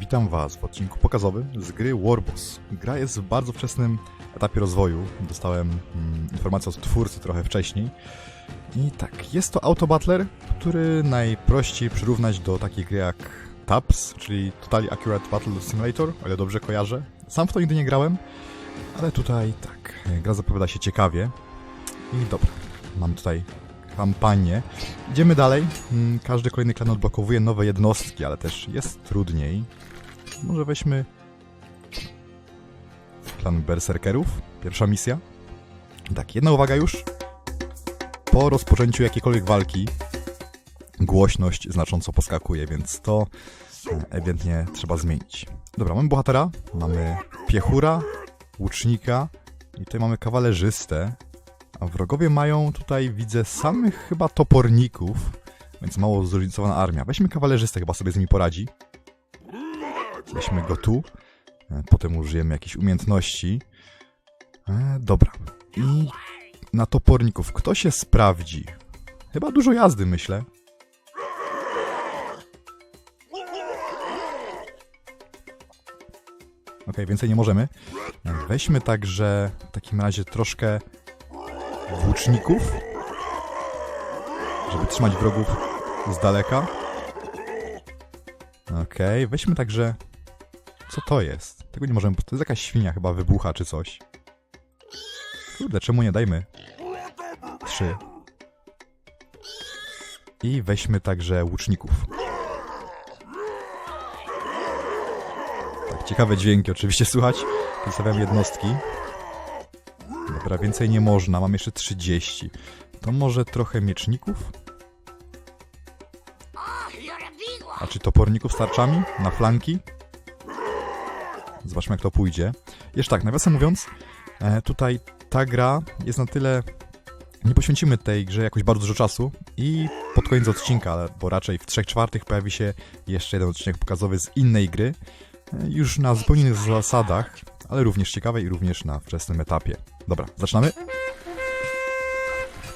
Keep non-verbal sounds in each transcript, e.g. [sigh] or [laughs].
witam Was w odcinku pokazowym z gry Warboss. Gra jest w bardzo wczesnym etapie rozwoju. Dostałem mm, informację od twórcy trochę wcześniej. I tak, jest to autobattler, który najprościej przyrównać do takiej gry jak TAPS, czyli Totally Accurate Battle Simulator, o ile dobrze kojarzę. Sam w to nigdy nie grałem, ale tutaj tak, gra zapowiada się ciekawie. I dobra, mam tutaj kampanię. Idziemy dalej. Mm, Każdy kolejny klan odblokowuje nowe jednostki, ale też jest trudniej. Może weźmy klan berserkerów. Pierwsza misja. Tak, jedna uwaga już. Po rozpoczęciu jakiejkolwiek walki głośność znacząco poskakuje, więc to e, ewidentnie trzeba zmienić. Dobra, mamy bohatera, mamy piechura, łucznika i tutaj mamy kawalerzystę. A wrogowie mają tutaj, widzę, samych chyba toporników, więc mało zróżnicowana armia. Weźmy kawalerzystę, chyba sobie z nimi poradzi. Weźmy go tu. E, Potem użyjemy jakichś umiejętności. E, dobra. I na toporników. Kto się sprawdzi? Chyba dużo jazdy, myślę. Okej, więcej nie możemy. E, Weźmy także w takim razie troszkę włóczników, żeby trzymać wrogów z daleka. Okej, weźmy także... Co to jest? Tego nie możemy... To jest jakaś świnia chyba wybucha czy coś. Kurde, czemu nie? Dajmy. Trzy. I weźmy także łuczników. Tak, ciekawe dźwięki oczywiście [laughs] słychać. Przedstawiam jednostki. Dobra, więcej nie można, mam jeszcze 30. To może trochę mieczników? A czy toporników z tarczami? Na flanki? Zobaczmy jak to pójdzie. Jeszcze tak, nawiasem mówiąc, e, tutaj ta gra jest na tyle... Nie poświęcimy tej grze jakoś bardzo dużo czasu i pod koniec odcinka, bo raczej w 3 czwartych pojawi się jeszcze jeden odcinek pokazowy z innej gry, e, już na zupełnie innych zasadach, ale również ciekawej i również na wczesnym etapie. Dobra, zaczynamy.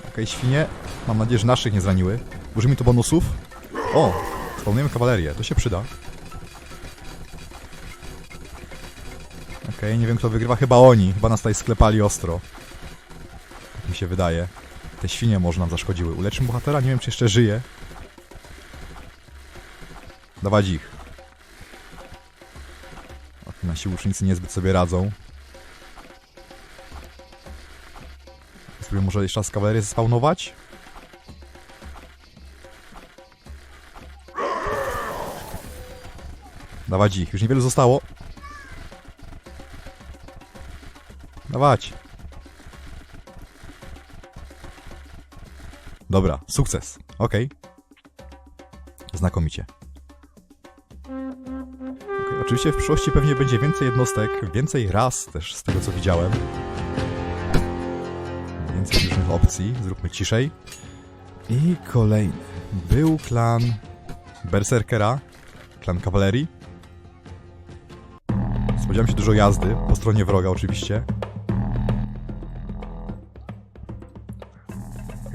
Okej, świnie. Mam nadzieję, że naszych nie zraniły. Użyjmy tu bonusów. O! Spawnujemy kawalerię, to się przyda. Okej, nie wiem kto wygrywa, chyba oni. Chyba nas tutaj sklepali ostro. Tak mi się wydaje. Te świnie może nam zaszkodziły. Uleczymy bohatera? Nie wiem, czy jeszcze żyje. Dawać ich. Nasi łucznicy niezbyt sobie radzą. Spróbuję może jeszcze raz kawalerię spawnować. Dawać ich, już niewiele zostało. Dawać. Dobra, sukces. Okej. Znakomicie. Okej, oczywiście w przyszłości pewnie będzie więcej jednostek, więcej raz też z tego co widziałem. Więcej różnych opcji. Zróbmy ciszej. I kolejny. Był klan Berserkera, klan kawalerii. Spodziewałem się dużo jazdy, po stronie wroga oczywiście.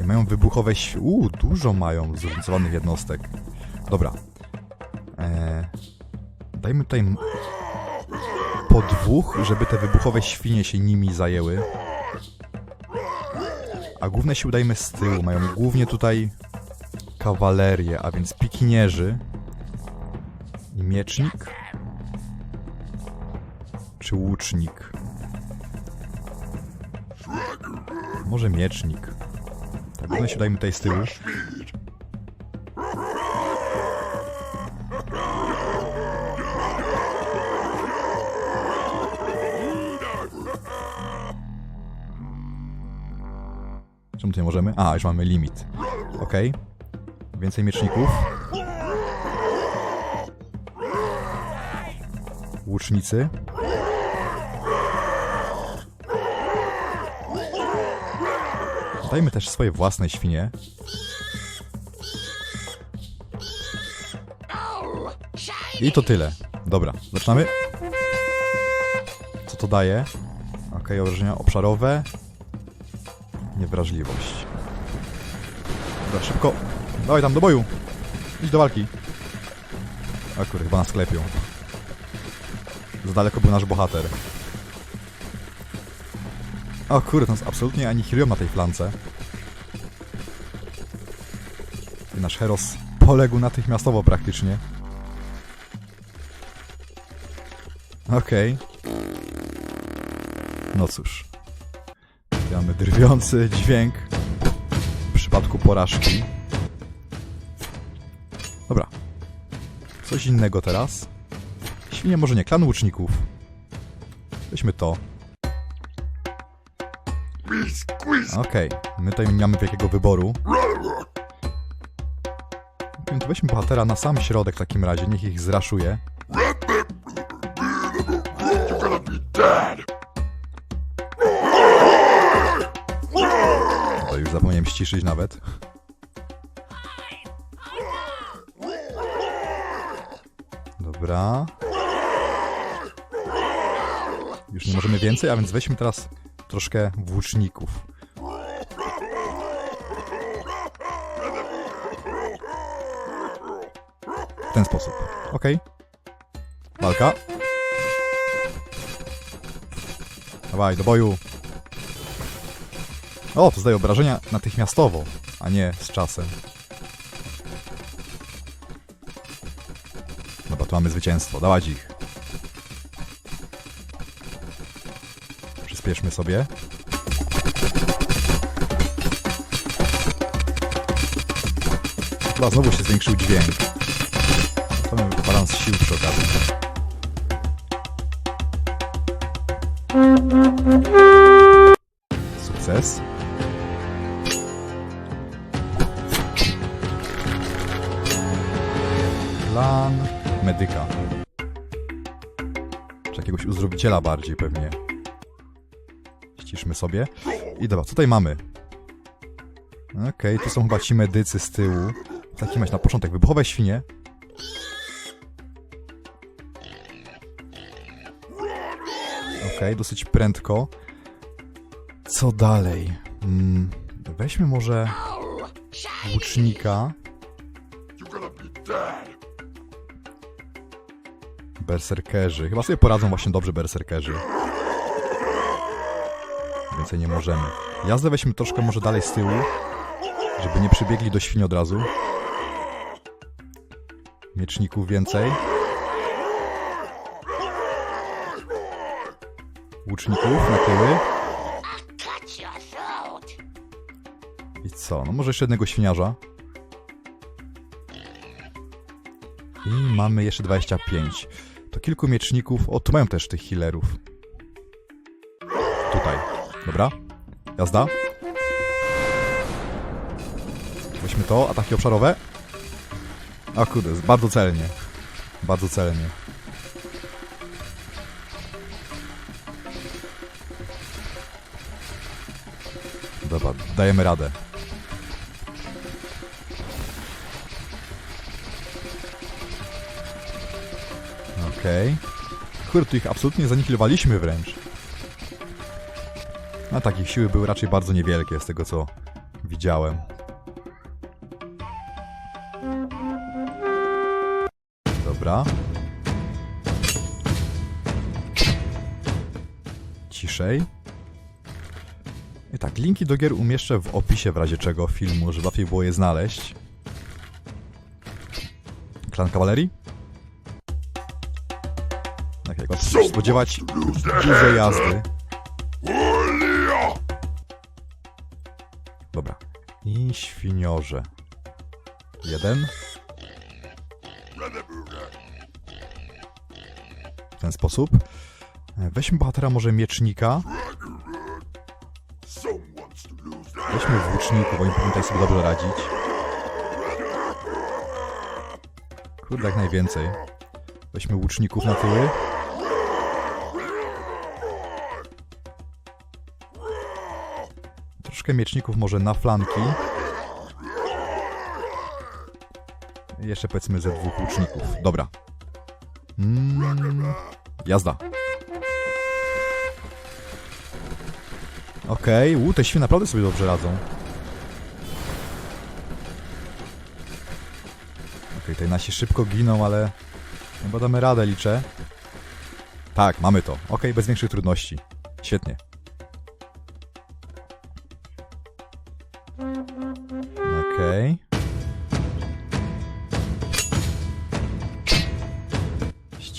Mają wybuchowe. Uuu, dużo mają zróżnicowanych jednostek. Dobra. Eee, dajmy tutaj po dwóch, żeby te wybuchowe świnie się nimi zajęły. A główne siły dajmy z tyłu. Mają głównie tutaj kawalerię, a więc pikinierzy i miecznik. Czy łucznik? Może miecznik. Tak, główne siły dajmy tutaj z tyłu. Czemu tu nie możemy? A, już mamy limit. Okej. Więcej mieczników. Łucznicy. Dajmy też swoje własne świnie. I to tyle. Dobra, zaczynamy. Co to daje? Okej, obrażenia obszarowe. Niewrażliwość. Dobra, szybko. Dawaj tam do boju. Idź do walki. A kurde, chyba nas klepią. Za daleko był nasz bohater. O kurde, nas absolutnie anihilują na tej flance. I nasz Heros poległ natychmiastowo praktycznie. Okej. No cóż. Mamy drwiący dźwięk w przypadku porażki. Dobra. Coś innego teraz. Świnie może nie, klan łuczników. Weźmy to. Okej, my tutaj nie mamy wielkiego wyboru. Więc weźmy bohatera na sam środek w takim razie, niech ich zraszuje. To już zapomniałem ściszyć nawet. Dobra. Już nie możemy więcej, a więc weźmy teraz troszkę włóczników. W ten sposób. Okej. Walka. Dawaj, do boju. O, to zdaje obrażenia natychmiastowo, a nie z czasem. Dobra, tu mamy zwycięstwo. Dawać ich. Przyspieszmy sobie. Chyba znowu się zwiększył dźwięk. To mamy balans sił przy okazji. Sukces. Plan medyka. Czy jakiegoś uzdrowiciela bardziej pewnie. Sobie. I dobra, co tutaj mamy? Okej, tu są chyba ci medycy z tyłu. Taki mać na początek. Wybuchowe świnie. Okej, dosyć prędko. Co dalej? Mm, weźmy może łucznika. Berserkerzy. Chyba sobie poradzą właśnie dobrze berserkerzy. Więcej nie możemy. Jazdę weźmy troszkę może dalej z tyłu, żeby nie przybiegli do świni od razu. Mieczników więcej. Łuczników na tyły. I co? No może jeszcze jednego świniarza. I mamy jeszcze 25. To kilku mieczników. O, tu mają też tych healerów. Dobra. Jazda. Weźmy to. Ataki obszarowe. A kurde, bardzo celnie. Bardzo celnie. Dobra, dajemy radę. Okej. Kurde, tu ich absolutnie zanihilowaliśmy wręcz. A takich siły były raczej bardzo niewielkie z tego co widziałem. Dobra. Ciszej. I tak, linki do gier umieszczę w opisie w razie czego filmu, żeby łatwiej było je znaleźć. Klan kawalerii? Tak, jak się spodziewać, dużo jazdy. Świniorze. Jeden. W ten sposób. Weźmy bohatera może miecznika. Weźmy włóczników, oni powinni tutaj sobie dobrze radzić. Kurde, jak najwięcej. Weźmy łuczników na tyły. Troszkę mieczników może na flanki. Jeszcze powiedzmy ze dwóch łuczników. Dobra. Mm, jazda. Okej, okay. te świnie naprawdę sobie dobrze radzą. Okej, okay, tutaj nasi szybko giną, ale chyba damy radę, liczę. Tak, mamy to. Ok, bez większych trudności. Świetnie.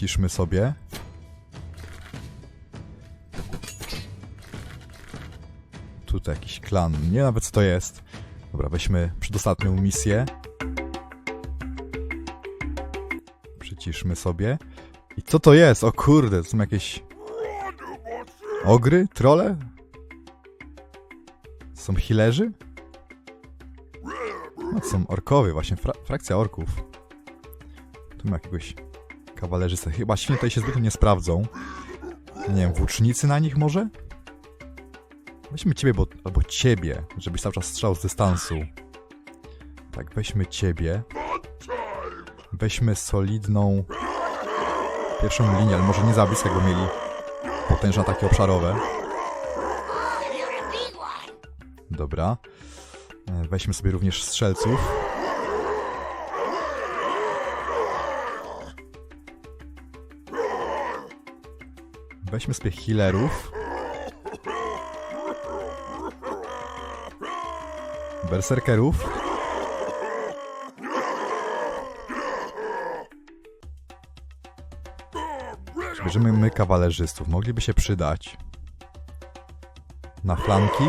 Ściszmy sobie. Tutaj jakiś klan. Nie nawet co to jest. Dobra, weźmy przedostatnią misję. Przyciszmy sobie. I co to jest? O kurde, to są jakieś... Ogry? Trole? Są healerzy? No, to są orkowie, właśnie, fra frakcja orków. Tu ma jakiegoś kawalerzystę. Chyba świnie tutaj się zbyt nie sprawdzą. Nie wiem, włócznicy na nich może? Weźmy ciebie, bo, albo ciebie, żebyś cały czas strzał z dystansu. Tak, weźmy ciebie. Weźmy solidną pierwszą linię, ale może nie za blisko, jakby mieli potężne ataki obszarowe. Dobra. E, Weźmy sobie również strzelców. Weźmy sobie healerów. Berserkerów. Bierzemy my kawalerzystów. Mogliby się przydać. Na flanki.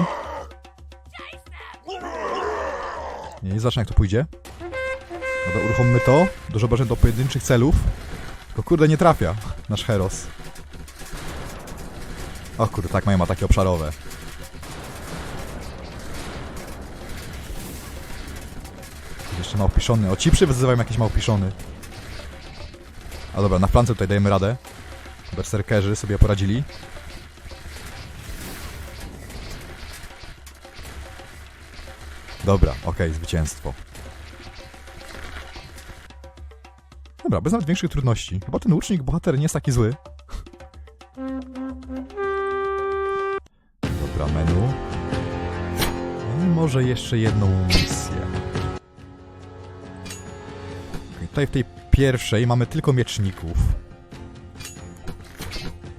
Nie, nie zacznę jak to pójdzie. Dobra, uruchommy to. Dużo obrażeń do pojedynczych celów. Tylko kurde nie trafia nasz Heros. O kurde, tak mają ataki obszarowe. Jeszcze małpiszony. O, ci wyzywają jakieś małpiszony. A dobra, na flance tutaj dajemy radę. Berserkerzy sobie poradzili. Dobra, okej, zwycięstwo. Dobra, bez nawet większych trudności. Chyba ten łucznik, bohater nie jest taki zły. Może jeszcze jedną misję. Tutaj w tej pierwszej mamy tylko mieczników.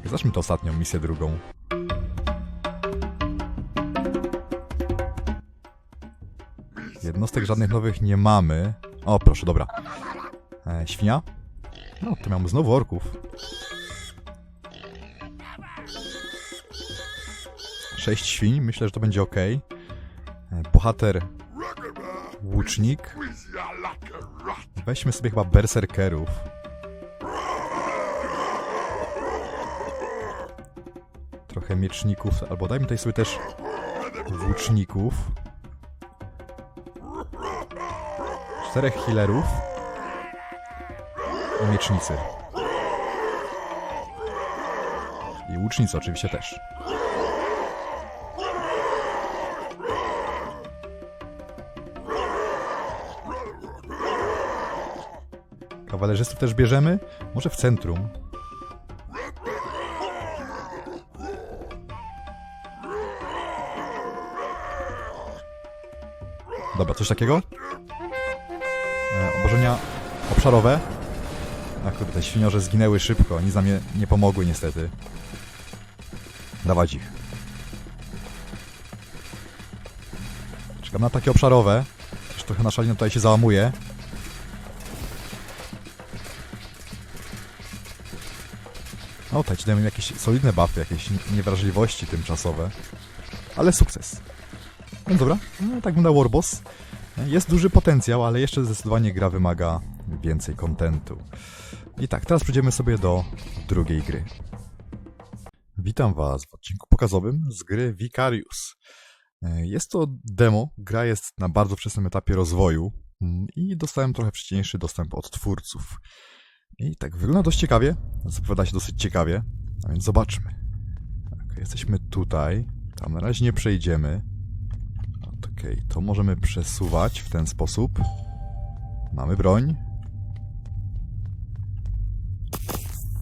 Zacznijmy to ostatnią misję drugą. Jednostek żadnych nowych nie mamy. O, proszę, dobra. E, świnia? No, to mamy znowu orków. Sześć świń, myślę, że to będzie ok. Bohater łucznik. Weźmy sobie chyba berserkerów. Trochę mieczników, albo dajmy tutaj sobie też włóczników. Czterech healerów. I miecznicy. I łucznicy oczywiście też. Kawalerzystów też bierzemy? Może w centrum. Dobra, coś takiego? E, obrażenia obszarowe. A kurde, te świniorze zginęły szybko, nic nam nie, nie pomogły niestety. Dawać ich. Czekam na takie obszarowe. Też trochę nasza linia tutaj się załamuje. O, tutaj ci dajemy jakieś solidne buffy, jakieś niewrażliwości tymczasowe. Ale sukces. No dobra, no, tak wygląda Warboss. Jest duży potencjał, ale jeszcze zdecydowanie gra wymaga więcej kontentu. I tak, teraz przejdziemy sobie do drugiej gry. Witam Was w odcinku pokazowym z gry Vicarius. Jest to demo, gra jest na bardzo wczesnym etapie rozwoju i dostałem trochę wcześniejszy dostęp od twórców. I tak, wygląda dość ciekawie, zapowiada się dosyć ciekawie, a więc zobaczmy. Tak, jesteśmy tutaj, tam na razie nie przejdziemy. Okej, to możemy przesuwać w ten sposób. Mamy broń.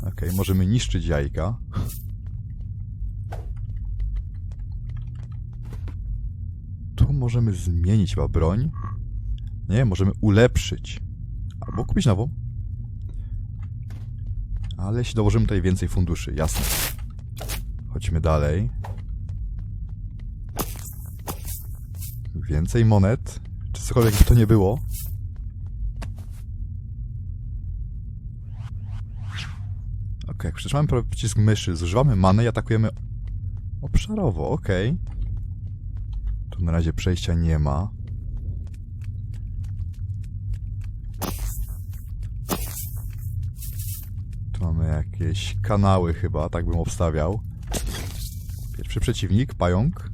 Okej, możemy niszczyć jajka. Tu możemy zmienić chyba broń. Nie, możemy ulepszyć. Albo kupić nową. Ale jeśli dołożymy tutaj więcej funduszy, jasne. Chodźmy dalej. Więcej monet. Czy cokolwiek by to nie było. Ok, jak przytrzymamy przycisk myszy, zużywamy manę i atakujemy obszarowo, okej. Tu na razie przejścia nie ma. Jakieś kanały chyba, tak bym obstawiał. Pierwszy przeciwnik, pająk.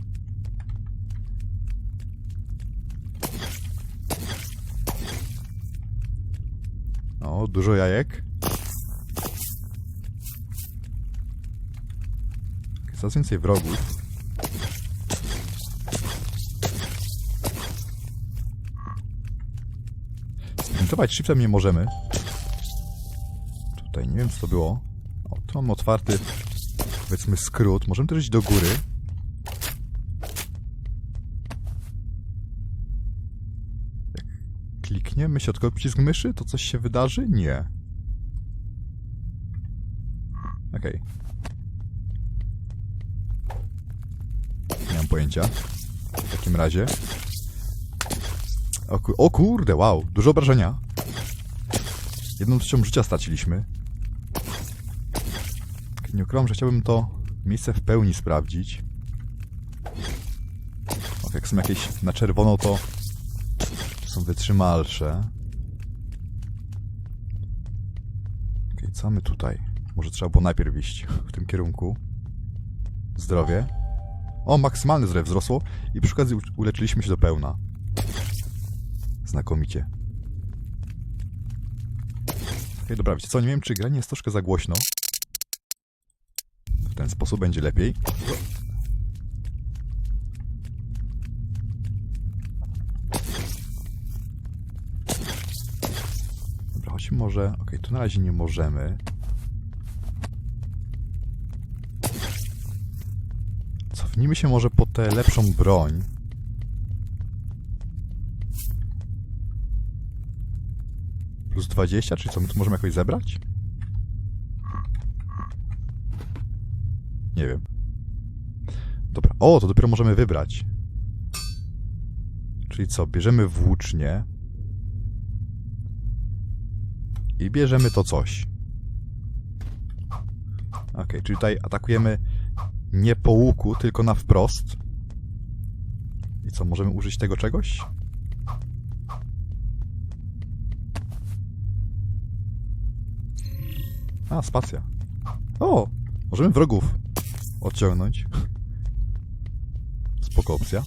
O, dużo jajek. Coraz więcej wrogów. Sprintować shiftem nie możemy. Tutaj nie wiem co to było. O, tu mam otwarty powiedzmy skrót. Możemy też iść do góry. Jak klikniemy środkowy przycisk myszy, to coś się wydarzy? Nie. Okej. Nie mam pojęcia. W takim razie. O, o kurde, wow, dużo obrażenia. Jedną trzecią życia straciliśmy. Nie ukrywam, że chciałbym to miejsce w pełni sprawdzić. O, jak są jakieś na czerwono, to są wytrzymalsze. Okej, co mamy tutaj? Może trzeba było najpierw iść w tym kierunku. Zdrowie. O, maksymalne zdrowie wzrosło i przy okazji uleczyliśmy się do pełna. Znakomicie. Okej, dobra, wiecie co, nie wiem czy granie jest troszkę za głośno. Ten sposób będzie lepiej. Dobra, chodźmy może... Okej, tu na razie nie możemy. Cofnijmy się może po tę lepszą broń. Plus 20, czy co, my tu możemy jakoś zebrać? Nie wiem. Dobra, o, to dopiero możemy wybrać. Czyli co, bierzemy włócznie i bierzemy to coś. Okej, czyli tutaj atakujemy nie po łuku, tylko na wprost. I co, możemy użyć tego czegoś? A, spacja. O! Możemy wrogów odciągnąć. Spoko opcja.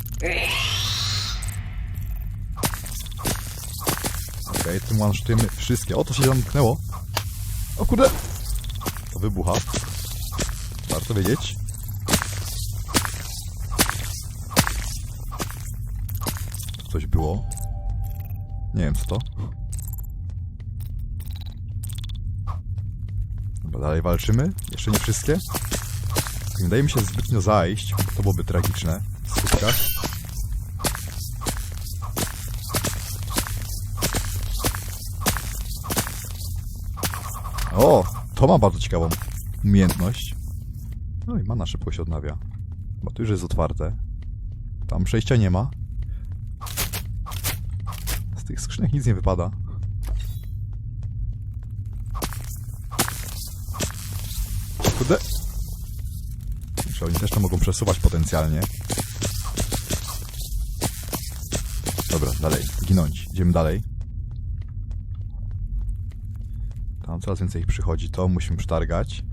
Okej, tym one-shotujemy wszystkie. O, to się zamknęło. O kurde! To wybucha. Warto wiedzieć. Coś było. Nie wiem co to. Dobra, dalej walczymy. Jeszcze nie wszystkie. Nie daje mi się zbytnio zajść. To byłoby tragiczne w. O! To ma bardzo ciekawą umiejętność. No i mana szybko się odnawia. Bo tu już jest otwarte. Tam przejścia nie ma. Z tych skrzynek nic nie wypada. Czy oni też to mogą przesuwać potencjalnie. Dobra, dalej. Ginąć. Idziemy dalej. Tam coraz więcej ich przychodzi. To musimy przetargać.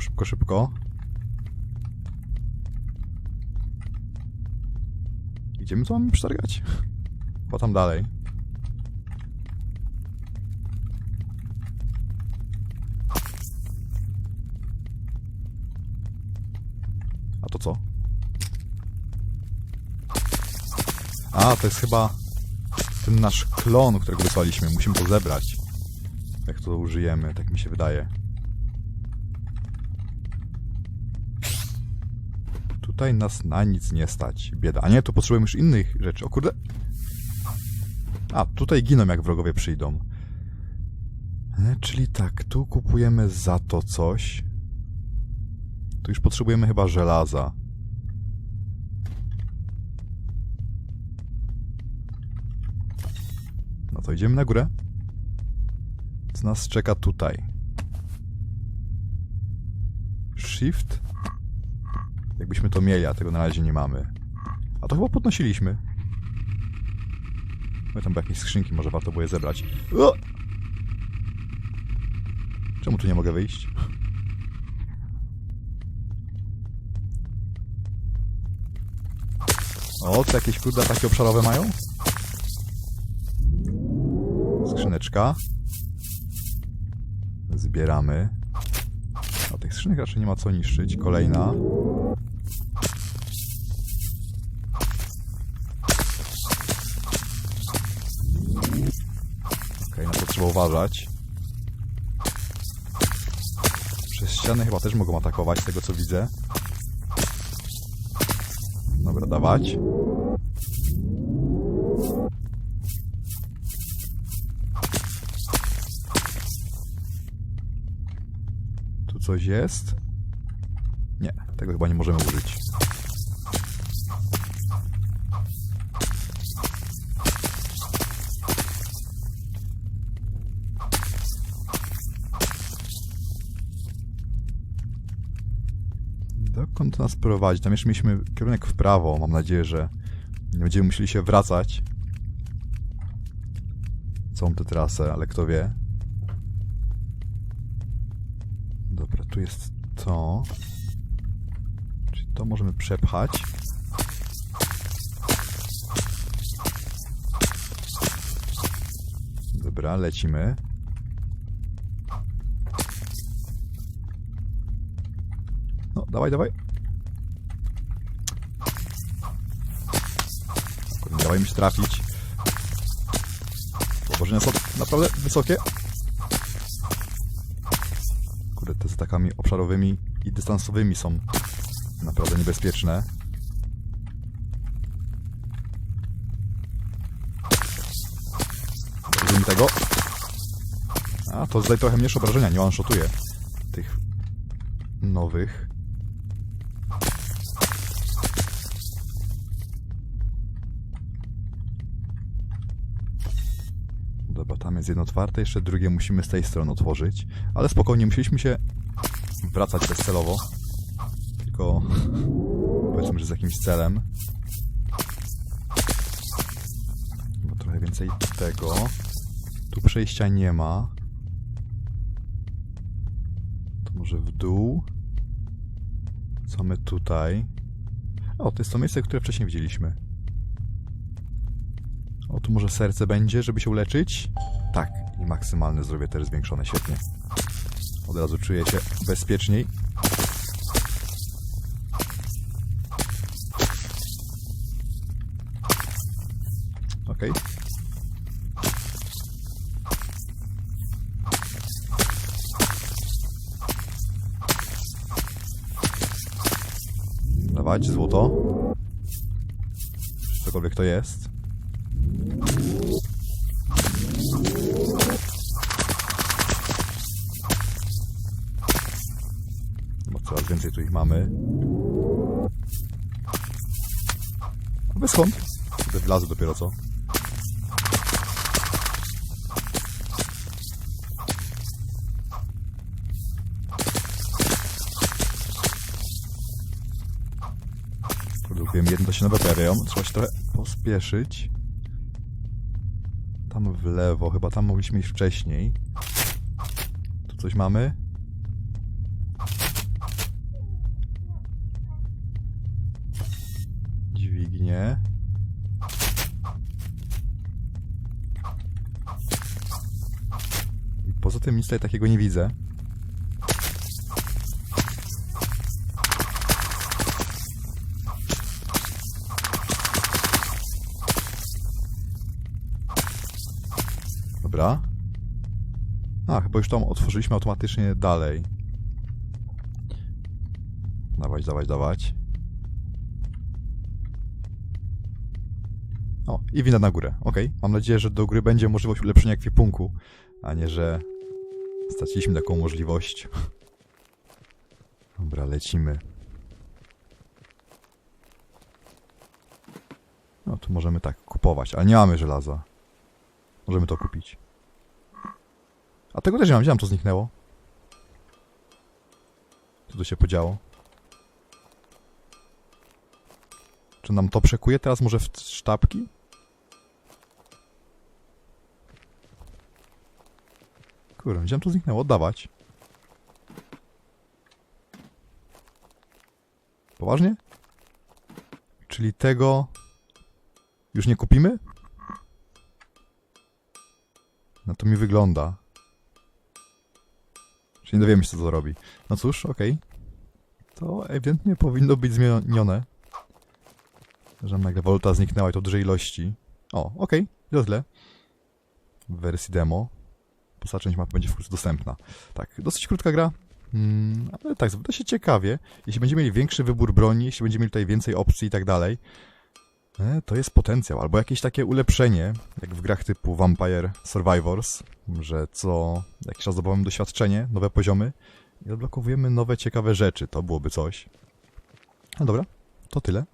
Szybko, szybko. Idziemy, co mamy przetargać? Bo tam dalej. A to co? A, to jest chyba ten nasz klon, którego wysłaliśmy. Musimy to zebrać. Jak to użyjemy, tak mi się wydaje. Tutaj nas na nic nie stać. Bieda. A nie, tu potrzebujemy już innych rzeczy. O kurde. A, tutaj giną jak wrogowie przyjdą. E, czyli tak, tu kupujemy za to coś. Tu już potrzebujemy chyba żelaza. No to idziemy na górę. Co nas czeka tutaj? Shift? Jakbyśmy to mieli, a tego na razie nie mamy. A to chyba podnosiliśmy. No tam jakieś skrzynki, może warto było je zebrać. O! Czemu tu nie mogę wyjść? O, to jakieś kurde ataki obszarowe mają? Skrzyneczka. Zbieramy. Skrzynek raczej nie ma co niszczyć. Kolejna. Okej, na to trzeba uważać. Przez ściany chyba też mogą atakować, z tego co widzę. Dobra, dawać. Coś jest? Nie, tego chyba nie możemy użyć. Dokąd nas prowadzi? Tam jeszcze mieliśmy kierunek w prawo. Mam nadzieję, że nie będziemy musieli się wracać. Całą tę trasę, ale kto wie. Dobra, tu jest to. Czyli to możemy przepchać. Dobra, lecimy. No, dawaj, dawaj. Kurde, dawaj mi się trafić. Położenia są naprawdę wysokie. Kurde, te z atakami obszarowymi i dystansowymi są naprawdę niebezpieczne. Mi tego. A, to zdaje trochę mniejsze obrażenia, nie one-shotuje tych nowych. Jest jedno otwarte, jeszcze drugie musimy z tej strony otworzyć. Ale spokojnie, musieliśmy się wracać bezcelowo. Tylko powiedzmy, że z jakimś celem. Bo trochę więcej tego. Tu przejścia nie ma. To może w dół. Co my tutaj? O, to jest to miejsce, które wcześniej widzieliśmy. O, tu może serce będzie, żeby się uleczyć? Tak, i maksymalne zdrowie też zwiększone, świetnie. Od razu czuję się bezpieczniej. Okej. Dawać złoto. Cokolwiek to jest. Coraz więcej tu ich mamy. Bez skąd? Kurde, wlazł dopiero co. Produkujemy jedno, to się nowe pojawiają. Trzeba się trochę pospieszyć. Tam w lewo, chyba tam mogliśmy iść wcześniej. Tu coś mamy? tym nic takiego nie widzę. Dobra. A, chyba już tam otworzyliśmy automatycznie dalej. Dawać, dawać, dawać. O, i wina na górę. Ok, mam nadzieję, że do gry będzie możliwość ulepszenia kwipunku, a nie, że straciliśmy taką możliwość. Dobra, lecimy. No tu możemy tak kupować, ale nie mamy żelaza. Możemy to kupić. A tego też nie mam, gdzie nam to zniknęło? Co tu się podziało? Czy nam to przekuje teraz może w sztabki? Kurde, gdzie to zniknęło? Oddawać. Poważnie? Czyli tego już nie kupimy? No to mi wygląda. Czyli nie dowiemy się, co to robi. No cóż, okej. To ewidentnie powinno być zmienione. Że nagle waluta zniknęła i to w dużej ilości. O, okej, okay, tyle. W wersji demo. Poza część mapy będzie wkrótce dostępna. Tak, dosyć krótka gra. Mm, ale tak, wyda się ciekawie. Jeśli będziemy mieli większy wybór broni, jeśli będziemy mieli tutaj więcej opcji i tak dalej, e, to jest potencjał. Albo jakieś takie ulepszenie, jak w grach typu Vampire Survivors, że co jakiś czas zdobywamy doświadczenie, nowe poziomy i odblokowujemy nowe, ciekawe rzeczy. To byłoby coś. No dobra, to tyle.